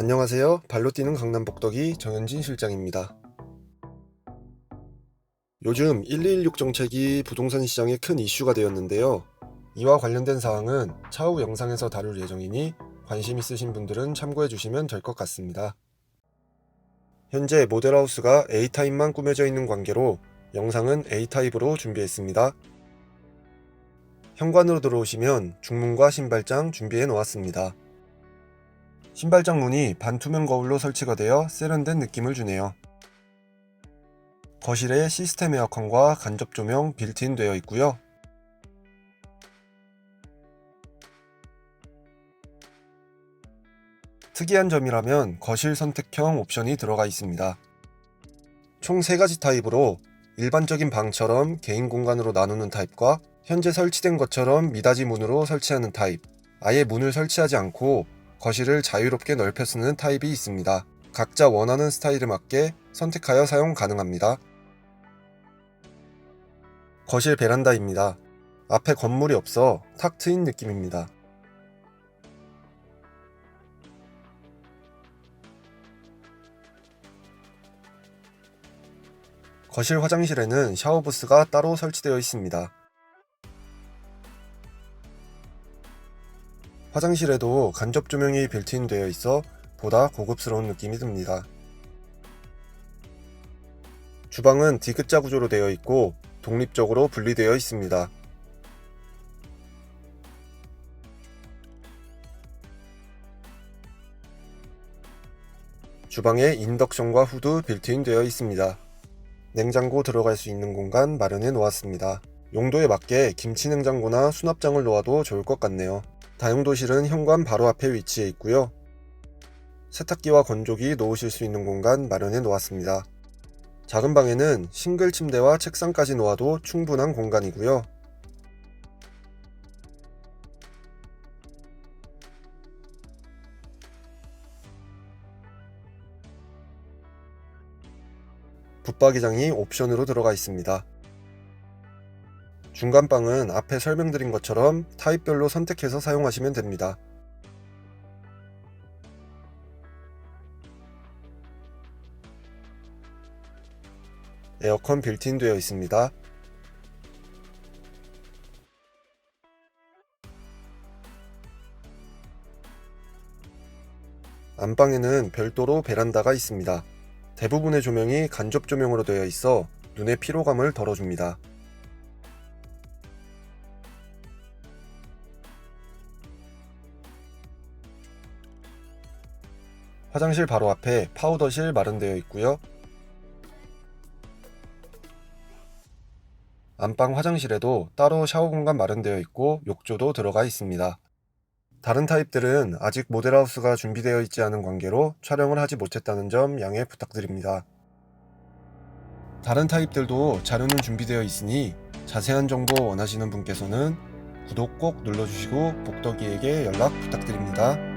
안녕하세요. 발로 뛰는 강남 복덕이 정현진 실장입니다. 요즘 1216 정책이 부동산 시장에 큰 이슈가 되었는데요. 이와 관련된 사항은 차후 영상에서 다룰 예정이니 관심 있으신 분들은 참고해 주시면 될 것 같습니다. 현재 모델하우스가 A타입만 꾸며져 있는 관계로 영상은 A타입으로 준비했습니다. 현관으로 들어오시면 중문과 신발장 준비해 놓았습니다. 신발장 문이 반투명 거울로 설치가 되어 세련된 느낌을 주네요. 거실에 시스템 에어컨과 간접 조명 빌트인 되어 있고요. 특이한 점이라면 거실 선택형 옵션이 들어가 있습니다. 총 3가지 타입으로 일반적인 방처럼 개인 공간으로 나누는 타입과 현재 설치된 것처럼 미닫이 문으로 설치하는 타입, 아예 문을 설치하지 않고 거실을 자유롭게 넓혀 쓰는 타입이 있습니다. 각자 원하는 스타일에 맞게 선택하여 사용 가능합니다. 거실 베란다입니다. 앞에 건물이 없어 탁 트인 느낌입니다. 거실 화장실에는 샤워 부스가 따로 설치되어 있습니다. 화장실에도 간접 조명이 빌트인 되어 있어 보다 고급스러운 느낌이 듭니다. 주방은 D자 구조로 되어 있고 독립적으로 분리되어 있습니다. 주방에 인덕션과 후드 빌트인 되어 있습니다. 냉장고 들어갈 수 있는 공간 마련해 놓았습니다. 용도에 맞게 김치 냉장고나 수납장을 놓아도 좋을 것 같네요. 다용도실은 현관 바로 앞에 위치해 있고요. 세탁기와 건조기 놓으실 수 있는 공간 마련해 놓았습니다. 작은 방에는 싱글 침대와 책상까지 놓아도 충분한 공간이고요. 붙박이장이 옵션으로 들어가 있습니다. 중간방은 앞에 설명드린 것처럼 타입별로 선택해서 사용하시면 됩니다. 에어컨 빌트인 되어 있습니다. 안방에는 별도로 베란다가 있습니다. 대부분의 조명이 간접 조명으로 되어 있어 눈의 피로감을 덜어줍니다. 화장실 바로 앞에 파우더실 마련되어 있고요. 안방 화장실에도 따로 샤워 공간 마련되어 있고 욕조도 들어가 있습니다. 다른 타입들은 아직 모델하우스가 준비되어 있지 않은 관계로 촬영을 하지 못했다는 점 양해 부탁드립니다. 다른 타입들도 자료는 준비되어 있으니 자세한 정보 원하시는 분께서는 구독 꼭 눌러주시고 복덕이에게 연락 부탁드립니다.